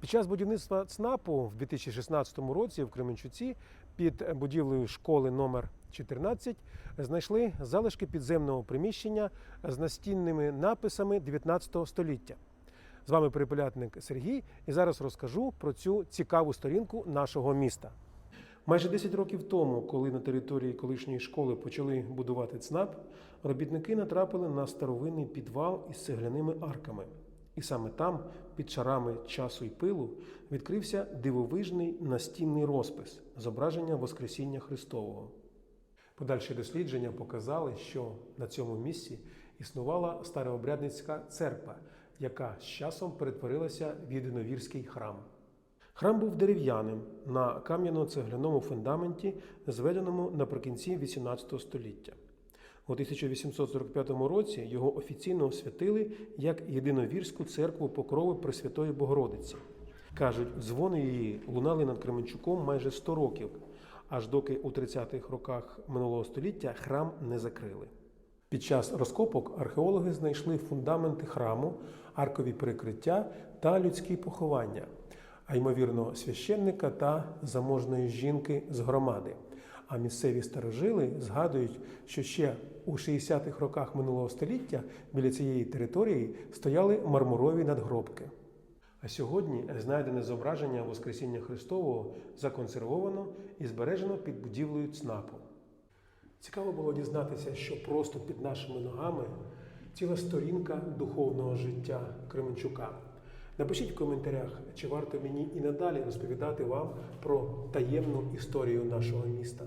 Під час будівництва ЦНАПу в 2016 році в Кременчуці під будівлею школи номер 14 знайшли залишки підземного приміщення з настінними написами 19 століття. З вами перепелятник Сергій, і зараз розкажу про цю цікаву сторінку нашого міста. Майже 10 років тому, коли на території колишньої школи почали будувати ЦНАП, робітники натрапили на старовинний підвал із цегляними арками. І саме там, під шарами часу й пилу, відкрився дивовижний настінний розпис зображення Воскресіння Христового. Подальші дослідження показали, що на цьому місці існувала старообрядницька церква, яка з часом перетворилася в єдиновірський храм. Храм був дерев'яним на кам'яно-цегляному фундаменті, зведеному наприкінці XVIII століття. У 1845 році його офіційно освятили як єдиновірську церкву покрови Пресвятої Богородиці. Кажуть, дзвони її лунали над Кременчуком майже 100 років, аж доки у 30-х роках минулого століття храм не закрили. Під час розкопок археологи знайшли фундаменти храму, аркові перекриття та людські поховання, а ймовірно, священника та заможної жінки з громади. А місцеві старожили згадують, що ще у 60-х роках минулого століття біля цієї території стояли мармурові надгробки. А сьогодні знайдене зображення Воскресіння Христового законсервовано і збережено під будівлею ЦНАПу. Цікаво було дізнатися, що просто під нашими ногами ціла сторінка духовного життя Кременчука. Напишіть в коментарях, чи варто мені і надалі розповідати вам про таємну історію нашого міста.